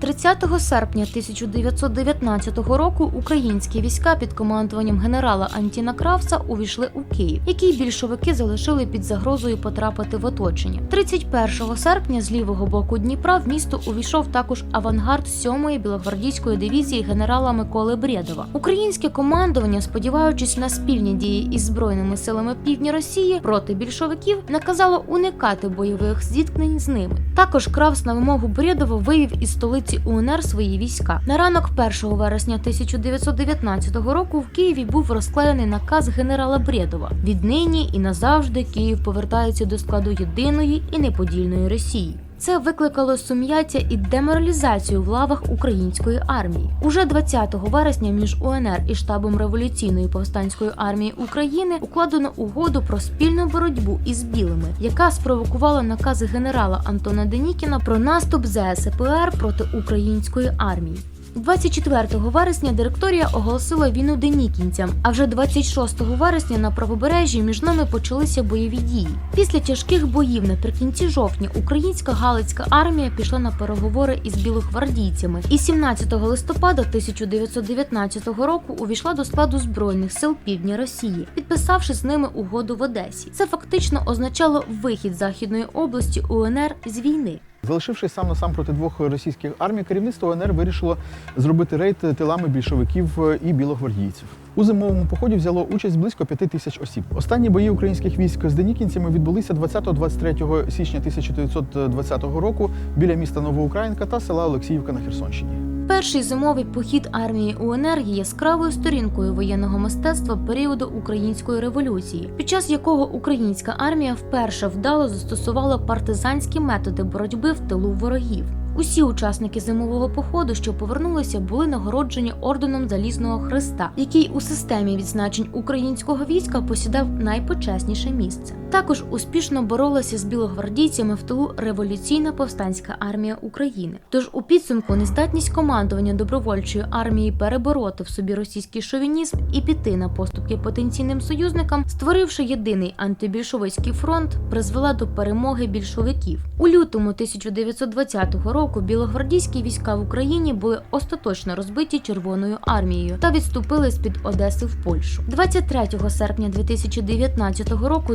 30 серпня 1919 року українські війська під командуванням генерала Антіна Кравса увійшли у Київ, який більшовики залишили під загрозою потрапити в оточення. 31 серпня з лівого боку Дніпра в місто увійшов також авангард 7-ї білогвардійської дивізії генерала Миколи Брєдова. Українське командування, сподіваючись на спільні дії із збройними силами півдня Росії проти більшовиків, наказало уникати бойових зіткнень з ними. Також Кравс на вимогу Брєдова вивів із столиці УНР свої війська. На ранок 1 вересня 1919 року в Києві був розклеєний наказ генерала Брєдова. Віднині і назавжди Київ повертається до складу єдиної і неподільної Росії. Це викликало сум'яття і деморалізацію в лавах української армії. Уже 20 вересня між УНР і штабом революційної повстанської армії України укладено угоду про спільну боротьбу із білими, яка спровокувала накази генерала Антона Денікіна про наступ ЗСПР проти української армії. 24 вересня директорія оголосила війну денікінцям, а вже 26 вересня на правобережжі між ними почалися бойові дії. Після тяжких боїв наприкінці жовтня українська галицька армія пішла на переговори із білогвардійцями і 17 листопада 1919 року увійшла до складу збройних сил півдня Росії, підписавши з ними угоду в Одесі. Це фактично означало вихід західної області УНР з війни. Залишившись сам на сам проти двох російських армій, керівництво ОНР вирішило зробити рейд тилами більшовиків і білогвардійців. У зимовому поході взяло участь близько п'яти тисяч осіб. Останні бої українських військ з денікінцями відбулися 20-23 січня 1920 року біля міста Новоукраїнка та села Олексіївка на Херсонщині. Перший зимовий похід армії УНР є яскравою сторінкою воєнного мистецтва періоду української революції, під час якого українська армія вперше вдало застосувала партизанські методи боротьби в тилу ворогів. Усі учасники зимового походу, що повернулися, були нагороджені орденом Залізного Христа, який у системі відзначень українського війська посідав найпочесніше місце. Також успішно боролася з білогвардійцями в тилу революційна повстанська армія України. Тож у підсумку нездатність командування добровольчої армії перебороти в собі російський шовінізм і піти на поступки потенційним союзникам, створивши єдиний антибільшовицький фронт, призвела до перемоги більшовиків у лютому 1920 року. Білогвардійські війська в Україні були остаточно розбиті Червоною армією та відступили з під Одеси в Польщу. 23 серпня 2019 року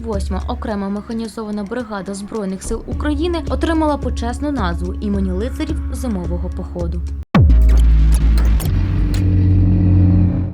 28-ма окрема механізована бригада збройних сил України отримала почесну назву імені лицарів зимового походу.